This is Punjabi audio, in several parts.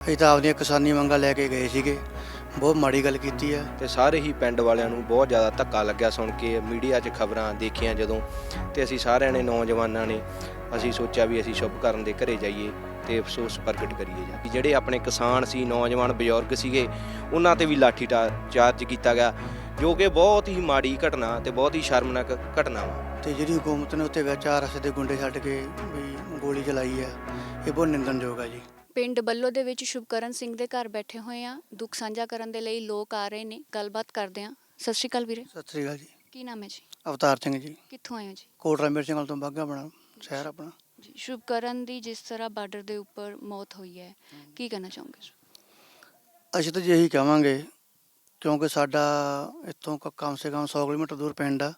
ਅਸੀਂ ਤਾਂ ਆਪਦੀਆਂ ਕਿਸਾਨੀ ਮੰਗਾਂ ਲੈ ਕੇ ਗਏ ਸੀਗੇ। ਬਹੁਤ ਮਾੜੀ ਗੱਲ ਕੀਤੀ ਆ। ਤੇ ਸਾਰੇ ਹੀ ਪਿੰਡ ਵਾਲਿਆਂ ਨੂੰ ਬਹੁਤ ਜ਼ਿਆਦਾ ਧੱਕਾ ਲੱਗਿਆ ਸੁਣ ਕੇ ਮੀਡੀਆ 'ਚ ਖਬਰਾਂ ਦੇਖੀਆਂ ਜਦੋਂ। ਤੇ ਅਸੀਂ ਸਾਰਿਆਂ ਨੇ ਨੌਜਵਾਨਾਂ ਨੇ ਅਸੀਂ ਸੋਚਿਆ ਵੀ ਅਸੀਂ ਸ਼ੁਭ ਕਰਨ ਦੇ ਘਰੇ ਜਾਈਏ ਤੇ ਅਫਸੋਸ ਪ੍ਰਗਟ ਕਰੀਏ ਜਾ। ਜਿਹੜੇ ਆਪਣੇ ਕਿਸਾਨ ਸੀ ਨੌਜਵਾਨ ਬਜ਼ੁਰਗ ਸੀਗੇ ਉਹਨਾਂ ਤੇ ਵੀ ਲਾਠੀ ਚਾਰਜ ਕੀਤਾ ਗਿਆ ਜੋ ਕਿ ਬਹੁਤ ਹੀ ਮਾੜੀ ਘਟਨਾ ਤੇ ਬਹੁਤ ਹੀ ਸ਼ਰਮਨਾਕ ਘਟਨਾ ਵਾ। ਤੇ ਜਿਹੜੀ ਹੁਕੂਮਤ ਨੇ ਉੱਤੇ ਵਿੱਚ ਚਾਰ ਰਸੇ ਦੇ ਗੁੰਡੇ ਛੱਡ ਕੇ ਵੀ ਗੋਲੀ ਚਲਾਈ ਆ ਇਹ ਬਹੁਤ ਨਿੰਦਣਯੋਗ ਆ ਜੀ। ਪਿੰਡ ਬੱਲੋ ਦੇ ਵਿੱਚ ਸ਼ੁਭਕਰਨ ਸਿੰਘ ਦੇ ਘਰ ਬੈਠੇ ਹੋਏ ਆ ਦੁੱਖ ਸਾਂਝਾ ਕਰਨ ਦੇ ਲਈ ਲੋਕ ਆ ਰਹੇ ਨੇ। ਗੱਲਬਾਤ ਕਰਦੇ ਆ ਸਤਿ ਸ਼੍ਰੀ ਅਕਾਲ ਵੀਰੇ। ਸਤਿ ਸ੍ਰੀ ਅਕਾਲ ਜੀ। ਕੀ ਨਾਮ ਹੈ ਜੀ? ਅਵਤਾਰ ਸਿੰਘ ਜੀ। ਕਿੱਥੋਂ ਆਏ ਹੋ ਜੀ? ਕੋਟਰਾ ਮਿਰ ਸਿੰਘਲ ਤੋਂ ਬਾਗਾ ਬਣਾ ਸ਼ਹਿਰ ਆਪਣਾ। ਜੀ ਸ਼ੁਭਕਰਨ ਦੀ ਜਿਸ ਤਰ੍ਹਾਂ ਬਾਰਡਰ ਦੇ ਉੱਪਰ ਮੌਤ ਹੋਈ ਹੈ ਕੀ ਕਹਿਣਾ ਚਾਹੋਗੇ ਅਸੀਂ ਤਾਂ ਇਹੀ ਕਹਾਂਗੇ ਕਿਉਂਕਿ ਸਾਡਾ ਇੱਥੋਂ ਕਮ ਸੇ ਕਮ 100 ਕਿਲੋਮੀਟਰ ਦੂਰ ਪਿੰਡ ਆ।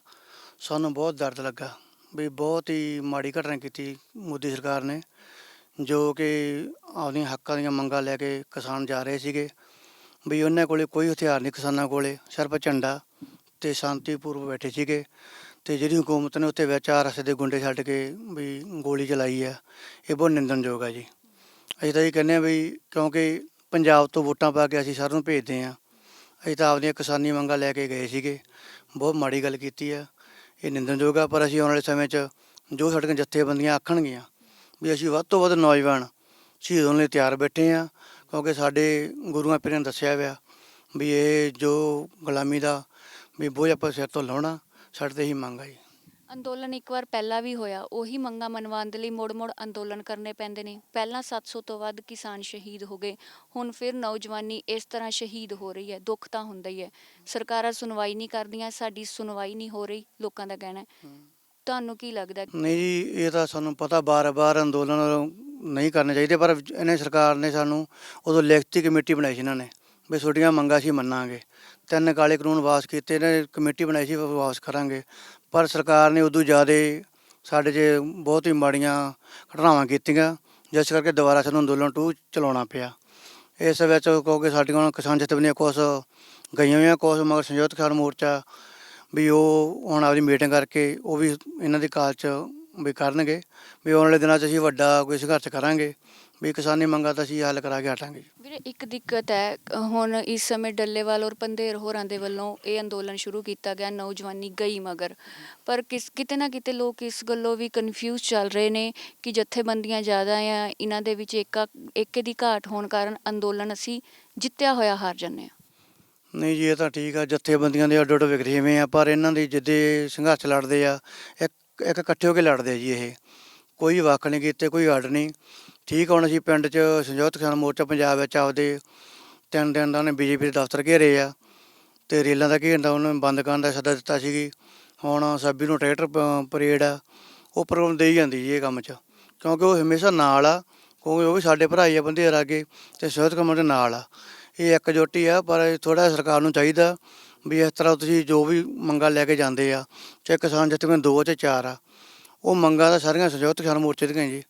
ਸਾਨੂੰ ਬਹੁਤ ਦਰਦ ਲੱਗਾ। ਵੀ ਬਹੁਤ ਹੀ ਮਾੜੀ ਘਟਨਾ ਕੀਤੀ ਮੋਦੀ ਸਰਕਾਰ ਨੇ ਜੋ ਕਿ ਆਪਦੀਆਂ ਹੱਕਾਂ ਦੀਆਂ ਮੰਗਾਂ ਲੈ ਕੇ ਕਿਸਾਨ ਜਾ ਰਹੇ ਸੀਗੇ। ਵੀ ਉਹਨਾਂ ਕੋਲੇ ਕੋਈ ਹਥਿਆਰ ਨਹੀਂ ਕਿਸਾਨਾਂ ਕੋਲੇ, ਸਿਰਫ ਝੰਡਾ ਤੇ ਸ਼ਾਂਤੀਪੂਰਵ ਬੈਠੇ ਸੀਗੇ ਤੇ ਜਿਹੜੀ ਹਕੂਮਤ ਨੇ ਉੱਤੇ ਵਿੱਚ ਚਾਰ ਰਸੇ ਦੇ ਗੁੰਡੇ ਛੱਡ ਕੇ ਵੀ ਗੋਲੀ ਚਲਾਈ ਆ, ਇਹ ਬਹੁਤ ਨਿੰਦਣਯੋਗ ਆ ਜੀ। ਅਸੀਂ ਤਾਂ ਇਹ ਕਹਿੰਦੇ ਆ ਵੀ ਕਿਉਂਕਿ ਪੰਜਾਬ ਤੋਂ ਵੋਟਾਂ ਪਾ ਕੇ ਅਸੀਂ ਸਾਰਿਆਂ ਨੂੰ ਭੇਜਦੇ ਆ ਅਸੀਂ ਤਾਂ ਆਪਦੀਆਂ ਕਿਸਾਨੀ ਮੰਗਾਂ ਲੈ ਕੇ ਗਏ ਸੀਗੇ। ਬਹੁਤ ਮਾੜੀ ਗੱਲ ਕੀਤੀ ਆ, ਇਹ ਨਿੰਦਣਯੋਗ ਆ, ਪਰ ਅਸੀਂ ਆਉਣ ਵਾਲੇ ਸਮੇਂ 'ਚ ਜੋ ਸਾਡੀਆਂ ਜਥੇਬੰਦੀਆਂ ਆਖਣਗੀਆਂ ਵੀ ਅਸੀਂ ਵੱਧ ਤੋਂ ਵੱਧ ਨੌਜਵਾਨ ਸ਼ਹੀਦ ਹੋਣ ਲਈ ਤਿਆਰ ਬੈਠੇ ਆ ਕਿਉਂਕਿ ਸਾਡੇ ਗੁਰੂਆਂ ਪੀਰਾਂ ਨੇ ਦੱਸਿਆ ਹੋਇਆ ਵੀ ਇਹ ਜੋ ਗੁਲਾਮੀ ਦਾ ਵੀ ਬੋਝ ਆਪਾਂ ਸਿਰ ਤੋਂ ਲਾਉਣਾ ਸਾਡੇ ਤੇ ਹੀ ਮੰਗ ਆ ਜੀ। ਅੰਦੋਲਨ ਇੱਕ ਵਾਰ ਪਹਿਲਾਂ ਵੀ ਹੋਇਆ ਉਹੀ ਮੰਗਾਂ ਮਨਵਾਉਣ ਦੇ ਲਈ ਮੋੜ-ਮੋੜ ਅੰਦੋਲਨ ਕਰਨੇ ਪੈਂਦੇ ਨੇ। ਪਹਿਲਾਂ 700 ਤੋਂ ਵੱਧ ਕਿਸਾਨ ਸ਼ਹੀਦ ਹੋ ਗਏ ਹੁਣ ਫਿਰ ਨੌਜਵਾਨੀ ਇਸ ਤਰ੍ਹਾਂ ਸ਼ਹੀਦ ਹੋ ਰਹੀ ਹੈ ਦੁੱਖ ਤਾਂ ਹੁੰਦਾ ਹੀ ਹੈ। ਸਰਕਾਰਾਂ ਸੁਣਵਾਈ ਨਹੀਂ ਕਰਦੀਆਂ ਸਾਡੀ ਸੁਣਵਾਈ ਨਹੀਂ ਹੋ ਰਹੀ ਲੋਕਾਂ ਦਾ ਕਹਿਣਾ ਹੈ। ਤੁਹਾਨੂੰ ਕੀ ਲੱਗਦਾ ਨਹੀਂ ਜੀ, ਇਹ ਤਾਂ ਸਾਨੂੰ ਪਤਾ ਬਾਰ-ਬਾਰ ਅੰਦੋਲਨ ਨਹੀਂ ਕਰਨੇ ਚਾਹੀਦੇ, ਪਰ ਇਹਨੇ ਸਰਕਾਰ ਨੇ ਸਾਨੂੰ ਉਦੋਂ ਲਿਖਤੀ ਕਮੇਟੀ ਬਣਾਈ ਸੀ ਇਹਨਾਂ ਨੇ, ਵੀ ਤੁਹਾਡੀਆਂ ਮੰਗਾਂ ਅਸੀਂ ਮੰਨਾਂਗੇ। ਤਿੰਨ ਕਾਲੇ ਕਾਨੂੰਨ ਵਾਪਸ ਕੀਤੇ ਨੇ ਕਮੇਟੀ ਬਣਾਈ ਸੀ ਵਾਪਸ ਕਰਾਂਗੇ। ਪਰ ਸਰਕਾਰ ਨੇ ਉਦੋਂ ਜ਼ਿਆਦਾ ਸਾਡੇ 'ਚ ਬਹੁਤ ਹੀ ਮਾੜੀਆਂ ਘਟਨਾਵਾਂ ਕੀਤੀਆਂ, ਜਿਸ ਕਰਕੇ ਦੁਬਾਰਾ ਸਾਨੂੰ ਅੰਦੋਲਨ 2 ਚਲਾਉਣਾ ਪਿਆ। ਇਸ ਵਿੱਚ ਕਿਉਂਕਿ ਸਾਡੀਆਂ ਕਿਸਾਨ ਜਥੇਬੰਦੀਆਂ ਕੁਛ ਗਈਆਂ ਹੋਈਆਂ, ਕੁਛ ਮਗਰ ਸੰਯੁਕਤ ਕਿਸਾਨ ਮੋਰਚਾ ਵੀ ਉਹ ਹੁਣ ਆਪਦੀ ਮੀਟਿੰਗ ਕਰਕੇ ਉਹ ਵੀ ਇਹਨਾਂ ਦੇ ਕਾਲ 'ਚ ਵੀ ਕਰਨਗੇ, ਵੀ ਆਉਣ ਵਾਲੇ ਦਿਨਾਂ 'ਚ ਅਸੀਂ ਵੱਡਾ ਕੋਈ ਸੰਘਰਸ਼ ਕਰਾਂਗੇ, ਵੀ ਕਿਸਾਨੀ ਮੰਗਾਂ ਤਾਂ ਅਸੀਂ ਹੱਲ ਕਰਾ ਕੇ ਹਟਾਂਗੇ। ਵੀਰੇ, ਇੱਕ ਦਿੱਕਤ ਹੈ, ਹੁਣ ਇਸ ਸਮੇਂ ਡੱਲੇਵਾਲ ਔਰ ਪੰਧੇਰ ਹੋਰਾਂ ਦੇ ਵੱਲੋਂ ਇਹ ਅੰਦੋਲਨ ਸ਼ੁਰੂ ਕੀਤਾ ਗਿਆ, ਨੌਜਵਾਨੀ ਗਈ ਮਗਰ। ਪਰ ਕਿਸ, ਕਿਤੇ ਨਾ ਕਿਤੇ ਲੋਕ ਇਸ ਗੱਲੋਂ ਵੀ ਕਨਫਿਊਜ਼ ਚੱਲ ਰਹੇ ਨੇ ਕਿ ਜਥੇਬੰਦੀਆਂ ਜ਼ਿਆਦਾ ਆ, ਇਹਨਾਂ ਦੇ ਵਿੱਚ ਏਕਾ, ਏਕੇ ਦੀ ਘਾਟ ਹੋਣ ਕਾਰਨ ਅੰਦੋਲਨ ਅਸੀਂ ਜਿੱਤਿਆ ਹੋਇਆ ਹਾਰ ਜਾਂਦੇ ਹਾਂ। ਨਹੀਂ ਜੀ, ਇਹ ਤਾਂ ਠੀਕ ਆ, ਜਥੇਬੰਦੀਆਂ ਦੇ ਅੱਡ ਅੱਡ ਵਿਗੜੇਵੇਂ ਆ, ਪਰ ਇਹਨਾਂ ਦੀ ਜਿੱਦੇ ਸੰਘਰਸ਼ ਲੜਦੇ ਆ, ਇੱਕ ਇੱਕ ਇਕੱਠੇ ਹੋ ਕੇ ਲੜਦੇ ਆ ਜੀ ਇਹ। ਕੋਈ ਵੱਖ ਨਹੀਂ ਕੀਤੇ, ਕੋਈ ਅੱਡ ਨਹੀਂ। ਠੀਕ ਹੁਣ ਅਸੀਂ ਪਿੰਡ 'ਚ ਸੰਯੁਕਤ ਕਿਸਾਨ ਮੋਰਚਾ ਪੰਜਾਬ ਵਿੱਚ ਆਪਦੇ ਤਿੰਨ ਦਿਨ ਦਾ ਉਹਨੇ ਬੀਜੇਪੀ ਦੇ ਦਫ਼ਤਰ ਘੇਰੇ ਆ, ਤੇ ਰੇਲਾਂ ਦਾ ਘੇਰਨ ਦਾ ਉਹਨੇ ਬੰਦ ਕਰਨ ਦਾ ਸੱਦਾ ਦਿੱਤਾ ਸੀਗੀ ਹੁਣ ਸੱਬੀ ਨੂੰ ਟਰੈਕਟਰ ਪਰੇਡ ਆ, ਉਹ ਪ੍ਰੋਗਰਾਮ ਦੇਈ ਜਾਂਦੀ ਜੀ ਇਹ ਕੰਮ 'ਚ। ਕਿਉਂਕਿ ਉਹ ਹਮੇਸ਼ਾ ਨਾਲ ਆ, ਕਿਉਂਕਿ ਉਹ ਵੀ ਸਾਡੇ ਭਰਾ ਹੀ ਆ ਬੰਦੇ ਅੱਗੇ ਤੇ ਸੰਯੁਕਤ ਕਮੇਟੀ ਦੇ ਨਾਲ ਆ। ਇਹ ਇਕਜੁੱਟੀ ਆ ਪਰ ਥੋੜਾ ਸਰਕਾਰ ਨੂੰ ਚਾਹੀਦਾ ਵੀ ਇਸ ਤਰ੍ਹਾਂ ਤੁਸੀਂ ਜੋ ਵੀ ਮੰਗਾਂ ਲੈ ਕੇ ਜਾਂਦੇ ਆ ਚਾਹੇ ਕਿਸਾਨ ਜਥੇਬੰਦੀਆਂ ਦੋ ਤੇ ਚਾਰ ਆ ਉਹ ਮੰਗਾਂ ਤਾਂ ਸਾਰੀਆਂ ਸੰਯੁਕਤ ਕਿਸਾਨ ਮੋਰਚੇ ਦੀਆਂ ਜੀ।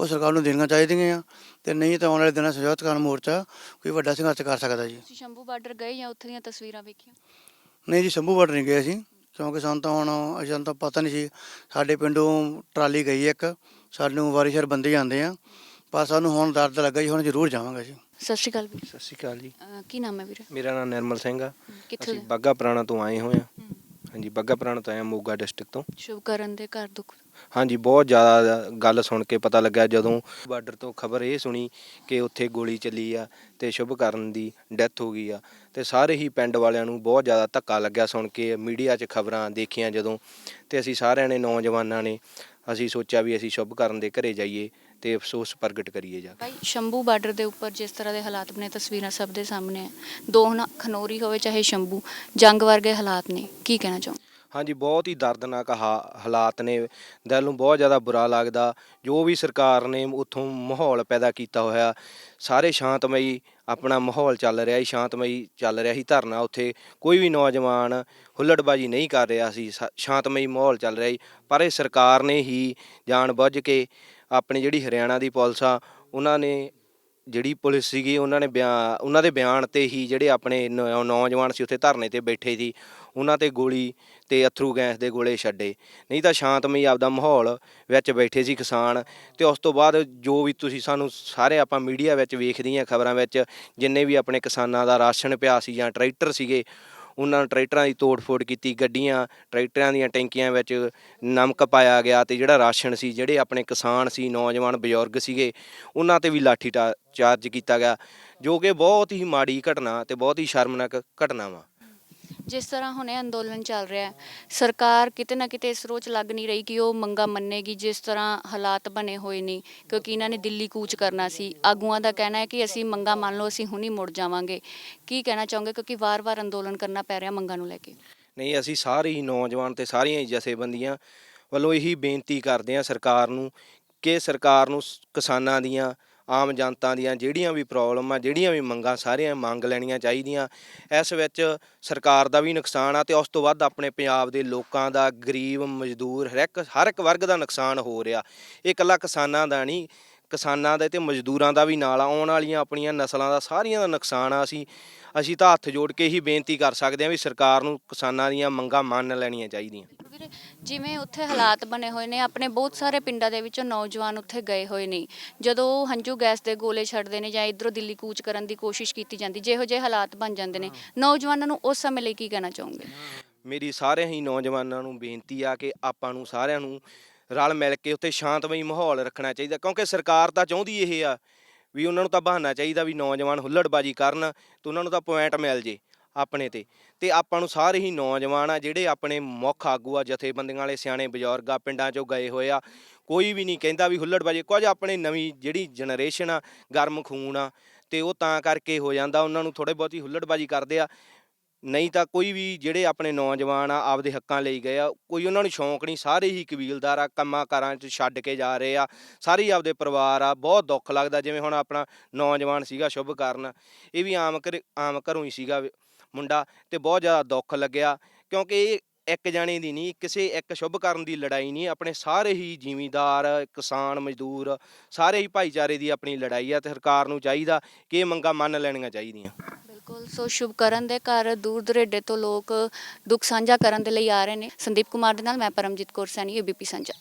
ਉਹ ਸਰਕਾਰ ਨੂੰ ਦੇਣੀਆਂ ਚਾਹੀਦੀਆਂ ਆ ਤੇ ਨਹੀਂ ਤਾਂ ਆਉਣ ਵਾਲੇ ਦਿਨਾਂ ਸੰਯੁਕਤ ਕਿਸਾਨ ਮੋਰਚਾ ਕੋਈ ਵੱਡਾ ਸੰਘਰਸ਼ ਕਰ ਸਕਦਾ ਜੀ। ਤੁਸੀਂ ਸ਼ੰਭੂ ਬਾਰਡਰ ਗਏ ਜਾਂ ਉੱਥੇ ਦੀਆਂ ਤਸਵੀਰਾਂ ਵੇਖੀਆਂ? ਨਹੀਂ ਜੀ ਸ਼ੰਭੂ ਬਾਰਡਰ ਨਹੀਂ ਗਏ ਅਸੀਂ। ਕਿਉਂਕਿ ਸਾਨੂੰ ਤਾਂ ਹੁਣ ਅਸੀਂ ਸਾਨੂੰ ਤਾਂ ਪਤਾ ਨਹੀਂ ਸੀ ਸਾਡੇ ਪਿੰਡੋਂ ਟਰਾਲੀ ਗਈ ਇੱਕ ਸਾਨੂੰ ਵਾਰੀਸ਼ਰ ਬੰਦੇ ਜਾਂਦੇ ਆ ਪਰ ਸਾਨੂੰ ਹੁਣ ਦਰਦ ਲੱਗਾ ਜੀ ਹੁਣ ਜ਼ਰੂਰ ਜਾਵਾਂਗੇ ਜੀ ਸਤਿ ਸ਼੍ਰੀ ਅਕਾਲ ਵੀਰੇ। ਸਤਿ ਸ਼੍ਰੀ ਅਕਾਲ ਜੀ। ਕੀ ਨਾਮ ਹੈ ਵੀਰੇ? ਮੇਰਾ ਨਾਮ ਨਿਰਮਲ ਸਿੰਘ ਆ। ਕਿੱਥੋਂ ਅਸੀਂ ਦੇ? ਬਾਗਾ ਪੁਰਾਣਾ ਤੋਂ ਆਏ ਹੋਏ ਆ। ਹਮ, ਹਾਂਜੀ ਬਾਗਾ ਪੁਰਾਣਾ ਤੋਂ ਆਏ ਆ ਮੋਗਾ ਡਿਸਟ੍ਰਿਕਟ ਤੋਂ। ਸ਼ੁਭਕਰਨ ਦੇ ਘਰ ਦੁੱਖ। ਹਾਂਜੀ ਬਹੁਤ ਜ਼ਿਆਦਾ ਗੱਲ ਸੁਣ ਕੇ ਪਤਾ ਲੱਗਾ ਜਦੋਂ ਬਾਰਡਰ ਤੋਂ ਖਬਰ ਇਹ ਸੁਣੀ ਕਿ ਉੱਥੇ ਗੋਲੀ ਚੱਲੀ ਆ ਤੇ ਸ਼ੁਭਕਰਨ ਦੀ ਡੈਥ ਹੋ ਗਈ ਆ। ਤੇ ਸਾਰੇ ਹੀ ਪਿੰਡ ਵਾਲਿਆਂ ਨੂੰ ਬਹੁਤ ਜ਼ਿਆਦਾ ਧੱਕਾ ਲੱਗਿਆ ਸੁਣ ਕੇ ਮੀਡੀਆ 'ਚ ਖਬਰਾਂ ਦੇਖੀਆਂ ਜਦੋਂ। ਤੇ ਅਸੀਂ ਸਾਰਿਆਂ ਨੇ ਨੌਜਵਾਨਾਂ ਨੇ ਅਸੀਂ ਸੋਚਿਆ ਵੀ ਅਸੀਂ ਸ਼ੁਭਕਰਨ ਦੇ ਘਰੇ ਜਾਈਏ। ਤੇ ਅਫਸੋਸ ਪ੍ਰਗਟ ਕਰੀਏ ਜਾ ਕੇ। ਭਾਈ ਸ਼ੰਭੂ ਬਾਰਡਰ ਦੇ ਉੱਪਰ ਜਿਸ ਤਰ੍ਹਾਂ ਦੇ ਹਾਲਾਤ ਬਣੇ ਤਸਵੀਰਾਂ ਸਭ ਦੇ ਸਾਹਮਣੇ ਹੈ ਦੋ ਖਨੋਰੀ ਹੋਵੇ ਚਾਹੇ ਸ਼ੰਭੂ ਜੰਗ ਵਰਗੇ ਹਾਲਾਤ ਨੇ। ਕੀ ਕਹਿਣਾ ਚਾਹੋ ਹਾਂਜੀ ਬਹੁਤ ਹੀ ਦਰਦਨਾਕ ਹਾਲਾਤ ਨੇ। ਦਿਲ ਨੂੰ ਬਹੁਤ ਜ਼ਿਆਦਾ ਬੁਰਾ ਲੱਗਦਾ। ਜੋ ਵੀ ਸਰਕਾਰ ਨੇ ਉੱਥੋਂ ਮਾਹੌਲ ਪੈਦਾ ਕੀਤਾ ਹੋਇਆ ਸਾਰੇ ਸ਼ਾਂਤਮਈ ਆਪਣਾ ਮਾਹੌਲ ਚੱਲ ਰਿਹਾ ਸੀ ਸ਼ਾਂਤਮਈ ਚੱਲ ਰਿਹਾ ਸੀ ਧਰਨਾ ਉੱਥੇ। ਕੋਈ ਵੀ ਨੌਜਵਾਨ ਹੁੱਲੜਬਾਜੀ ਨਹੀਂ ਕਰ ਰਿਹਾ ਸੀ ਸ਼ਾ- ਸ਼ਾਂਤਮਈ ਮਾਹੌਲ ਚੱਲ ਰਿਹਾ ਸੀ। ਪਰ ਇਹ ਸਰਕਾਰ ਨੇ ਹੀ ਜਾਣ ਬੁੱਝ ਕੇ ਆਪਣੀ ਜਿਹੜੀ ਹਰਿਆਣਾ ਦੀ ਪੁਲਿਸ ਆ, ਉਹਨਾਂ ਨੇ ਜਿਹੜੀ ਪੁਲਿਸ ਸੀਗੀ, ਉਹਨਾਂ ਨੇ ਬਿਆਨ ਉਹਨਾਂ ਦੇ ਬਿਆਨ ਤੇ ਹੀ ਜਿਹੜੇ ਆਪਣੇ ਨੌ- ਨੌਜਵਾਨ ਸੀ, ਉੱਥੇ ਧਰਨੇ ਤੇ ਬੈਠੇ ਸੀ। ਉਹਨਾਂ ਤੇ ਗੋਲੀ ਤੇ ਅਥਰੂ ਗੈਸ ਦੇ ਗੋਲੇ ਛੱਡੇ। ਨਹੀਂ ਤਾਂ ਸ਼ਾਂਤਮਈ ਆਪਦਾ ਮਾਹੌਲ ਵਿੱਚ ਬੈਠੇ ਸੀ ਕਿਸਾਨ ਤੇ ਉਸ ਤੋਂ ਬਾਅਦ ਜੋ ਵੀ ਤੁਸੀਂ ਸਾਨੂੰ ਸਾਰੇ ਆਪਾਂ ਮੀਡੀਆ ਵਿੱਚ ਵੇਖਦੇ ਹਾਂ ਖਬਰਾਂ ਵਿੱਚ, ਜਿੰਨੇ ਵੀ ਆਪਣੇ ਕਿਸਾਨਾਂ ਦਾ ਰਾਸ਼ਨ ਪਿਆ ਸੀ ਜਾਂ ਟਰੈਕਟਰ ਸੀਗੇ ਉਹਨਾਂ ਟਰੈਕਟਰਾਂ ਦੀ ਤੋੜ-ਫੋੜ ਕੀਤੀ, ਗੱਡੀਆਂ, ਟਰੈਕਟਰਾਂ ਦੀਆਂ ਟੈਂਕੀਆਂ ਵਿੱਚ ਨਮਕ ਪਾਇਆ ਗਿਆ ਤੇ ਜਿਹੜਾ ਰਾਸ਼ਨ ਸੀ, ਜਿਹੜੇ ਆਪਣੇ ਕਿਸਾਨ ਸੀ, ਨੌਜਵਾਨ ਬਜ਼ੁਰਗ ਸੀਗੇ, ਉਹਨਾਂ ਤੇ ਵੀ ਲਾਠੀ ਟਾ- ਚਾਰਜ ਕੀਤਾ ਗਿਆ, ਜੋ ਕਿ ਬਹੁਤ ਹੀ ਮਾੜੀ ਘਟਨਾ ਤੇ ਬਹੁਤ ਹੀ ਸ਼ਰਮਨਾਕ ਘਟਨਾ ਵਾ ਜਿਸ ਤਰ੍ਹਾਂ ਹੁਣੇ ਅੰਦੋਲਨ ਚੱਲ ਰਿਹਾ ਹੈ, ਸਰਕਾਰ ਕਿਤੇ ਨਾ ਕਿਤੇ ਇਸ ਰੋਚ ਲੱਗ ਨਹੀਂ ਰਹੀ ਕਿ ਉਹ ਮੰਗਾ ਮੰਨੇਗੀ ਜਿਸ ਤਰ੍ਹਾਂ ਹਾਲਾਤ ਬਣੇ ਹੋਏ ਨੇ, ਕਿਉਂਕਿ ਇਹਨਾਂ ਨੇ ਦਿੱਲੀ ਕੂਚ ਕਰਨਾ ਸੀ। ਆਗੂਆਂ ਦਾ ਕਹਿਣਾ ਹੈ ਕਿ ਅਸੀਂ ਮੰਗਾ ਮੰਨ ਲਓ, ਅਸੀਂ ਹੁਣੀ ਮੁੜ ਜਾਵਾਂਗੇ। ਕੀ ਕਹਿਣਾ ਚਾਹੋਗੇ? ਕਿਉਂਕਿ ਵਾਰ-ਵਾਰ ਅੰਦੋਲਨ ਕਰਨਾ ਪੈ ਰਿਹਾ ਮੰਗਾਂ ਨੂੰ ਲੈ ਕੇ। ਨਹੀਂ, ਅਸੀਂ ਸਾਰੇ ਹੀ ਨੌਜਵਾਨ ਤੇ ਸਾਰੀਆਂ ਹੀ ਜਥੇਬੰਦੀਆਂ ਵੱਲੋਂ ਇਹੀ ਬੇਨਤੀ ਕਰਦੇ ਹਾਂ ਸਰਕਾਰ ਨੂੰ ਕਿ ਸਰਕਾਰ ਨੂੰ ਕਿਸਾਨਾਂ ਦੀਆਂ ਆਮ ਜਨਤਾ ਦੀਆਂ ਜਿਹੜੀਆਂ ਵੀ ਪ੍ਰੋਬਲਮ ਆ, ਜਿਹੜੀਆਂ ਵੀ ਮੰਗਾਂ ਸਾਰੀਆਂ ਮੰਗ ਲੈਣੀਆਂ ਚਾਹੀਦੀਆਂ। ਇਸ ਵਿੱਚ ਸਰਕਾਰ ਦਾ ਵੀ ਨੁਕਸਾਨ ਆ ਤੇ ਉਸ ਤੋਂ ਵੱਧ ਆਪਣੇ ਪੰਜਾਬ ਦੇ ਲੋਕਾਂ ਦਾ ਗਰੀਬ, ਮਜ਼ਦੂਰ, ਹਰ ਇੱਕ ਹਰ ਇੱਕ ਵਰਗ ਦਾ ਨੁਕਸਾਨ ਹੋ ਰਿਹਾ। ਇਹ ਇਕੱਲਾ ਕਿਸਾਨਾਂ ਦਾ ਨਹੀਂ, ਕਿਸਾਨਾਂ ਦੇ ਤੇ ਮਜ਼ਦੂਰਾਂ ਦਾ ਵੀ ਨਾਲ ਆਉਣ ਵਾਲੀਆਂ ਆਪਣੀਆਂ ਨਸਲਾਂ ਦਾ ਸਾਰੀਆਂ ਦਾ ਨੁਕਸਾਨ ਆ। ਅਸੀਂ ਅਸੀਂ ਤਾਂ ਹੱਥ ਜੋੜ ਕੇ ਹੀ ਬੇਨਤੀ ਕਰ ਸਕਦੇ ਹਾਂ ਵੀ ਸਰਕਾਰ ਨੂੰ ਕਿਸਾਨਾਂ ਦੀਆਂ ਮੰਗਾਂ ਮੰਨ ਲੈਣੀਆਂ ਚਾਹੀਦੀਆਂ। ਵੀਰੇ ਜਿਵੇਂ ਉੱਥੇ ਹਾਲਾਤ ਬਣੇ ਹੋਏ ਨੇ ਆਪਣੇ ਬਹੁਤ ਸਾਰੇ ਪਿੰਡਾਂ ਦੇ ਵਿੱਚੋਂ ਨੌਜਵਾਨ ਉੱਥੇ ਗਏ ਹੋਏ ਨੇ। ਜਦੋਂ ਉਹ ਹੰਝੂ ਗੈਸ ਦੇ ਗੋਲੇ ਛੱਡਦੇ ਨੇ ਜਾਂ ਇਧਰੋਂ ਦਿੱਲੀ ਕੂਚ ਕਰਨ ਦੀ ਕੋਸ਼ਿਸ਼ ਕੀਤੀ ਜਾਂਦੀ ਜਿਹੋ ਜਿਹੇ ਹਾਲਾਤ ਬਣ ਜਾਂਦੇ ਨੇ। ਨੌਜਵਾਨਾਂ ਨੂੰ ਉਸ ਸਮੇਂ ਲਈ ਕੀ ਕਹਿਣਾ ਚਾਹੋਗੇ? ਮੇਰੀ ਸਾਰਿਆਂ ਹੀ ਨੌਜਵਾਨਾਂ ਨੂੰ ਬੇਨਤੀ ਆ ਕਿ ਆਪਾਂ ਨੂੰ ਸਾਰਿਆਂ ਨੂੰ ਰਲ ਮਿਲ ਕੇ ਉੱਥੇ ਸ਼ਾਂਤਮਈ ਮਾਹੌਲ ਰੱਖਣਾ ਚਾਹੀਦਾ ਕਿਉਂਕਿ ਸਰਕਾਰ ਤਾਂ ਚਾਹੁੰਦੀ ਇਹ ਆ ਵੀ ਉਹਨਾਂ ਨੂੰ ਤਾਂ ਬਹਾਨਾ ਚਾਹੀਦਾ ਵੀ ਨੌਜਵਾਨ ਹੁੱਲੜਬਾਜੀ ਕਰਨ ਤੇ ਉਹਨਾਂ ਨੂੰ ਤਾਂ ਪੁਆਇੰਟ ਮਿਲ ਜੇ। ਆਪਣੇ ਤੇ। ਤੇ ਆਪਾਂ ਨੂੰ ਸਾਰੇ ਹੀ ਨੌਜਵਾਨ ਆ ਜਿਹੜੇ ਆਪਣੇ ਮੁੱਖ ਆਗੂ ਆ, ਜਥੇਬੰਦੀਆਂ ਵਾਲੇ, ਸਿਆਣੇ ਬਜ਼ੁਰਗ ਆ, ਪਿੰਡਾਂ 'ਚੋਂ ਗਏ ਹੋਏ ਆ। ਕੋਈ ਵੀ ਨਹੀਂ ਕਹਿੰਦਾ ਵੀ ਹੁੱਲੜਬਾਜੀ ਕੁਝ ਆਪਣੇ ਨਵੀਂ ਜਿਹੜੀ ਜਨਰੇਸ਼ਨ ਆ, ਗਰਮ ਖੂਨ ਆ, ਤੇ ਉਹ ਤਾਂ ਕਰਕੇ ਹੋ ਜਾਂਦਾ, ਉਹਨਾਂ ਨੂੰ ਥੋੜੇ ਬਹੁਤੀ ਹੁੱਲੜਬਾਜੀ ਕਰਦੇ ਆ। ਨਹੀਂ ਤਾਂ ਕੋਈ ਵੀ ਜਿਹੜੇ ਆਪਣੇ ਨੌਜਵਾਨ ਆ, ਆਪਦੇ ਹੱਕਾਂ ਲਈ ਗਏ ਆ, ਕੋਈ ਉਹਨਾਂ ਨੂੰ ਸ਼ੌਂਕ ਨਹੀਂ, ਸਾਰੇ ਹੀ ਕਬੀਲਦਾਰ ਆ, ਕੰਮਾਂ ਕਾਰਾਂ 'ਚ ਛੱਡ ਕੇ ਜਾ ਰਹੇ ਆ। ਸਾਰੇ ਹੀ ਆਪਦੇ ਪਰਿਵਾਰ ਆ, ਬਹੁਤ ਦੁੱਖ ਲੱਗਦਾ, ਜਿਵੇਂ ਹੁਣ ਆਪਣਾ ਨੌਜਵਾਨ ਸੀਗਾ ਸ਼ੁਭ ਕਰਨ, ਇਹ ਵੀ ਆਮ ਘਰ, ਆਮ ਘਰੋਂ ਹੀ ਸੀਗਾ। ਵੀ ਮੁੰਡਾ ਤੇ ਬਹੁਤ ਜ਼ਿਆਦਾ ਦੁੱਖ ਲੱਗਿਆ, ਕਿਉਂਕਿ ਇਹ ਇੱਕ ਜਾਣੇ ਦੀ ਨਹੀਂ, ਕਿਸੇ ਇੱਕ ਸ਼ੁਭ ਕਰਨ ਦੀ ਲੜਾਈ ਨਹੀਂ, ਆਪਣੇ ਸਾਰੇ ਹੀ ਜ਼ਿਮੀਂਦਾਰ, ਕਿਸਾਨ, ਮਜ਼ਦੂਰ, ਸਾਰੇ ਹੀ ਭਾਈਚਾਰੇ ਦੀ ਆਪਣੀ ਲੜਾਈ ਆ ਤੇ ਸਰਕਾਰ ਨੂੰ ਚਾਹੀਦਾ ਕਿ ਇਹ ਮੰਗਾਂ ਮੰਨ ਲੈਣੀਆਂ ਚਾਹੀਦੀਆਂ। ਬਿਲਕੁਲ, ਸੋ ਸ਼ੁਭਕਰਨ ਦੇ ਘਰ, ਦੂਰ ਦੁਰੇਡੇ ਤੋਂ ਲੋਕ ਦੁੱਖ ਸਾਂਝਾ ਕਰਨ ਦੇ ਲਈ ਆ ਰਹੇ ਨੇ। ਸੰਦੀਪ ਕੁਮਾਰ ਦੇ ਨਾਲ ਮੈਂ ਪਰਮਜੀਤ ਕੌਰ ਸੈਣੀ ਏਬੀਪੀ ਸਾਂਝਾ।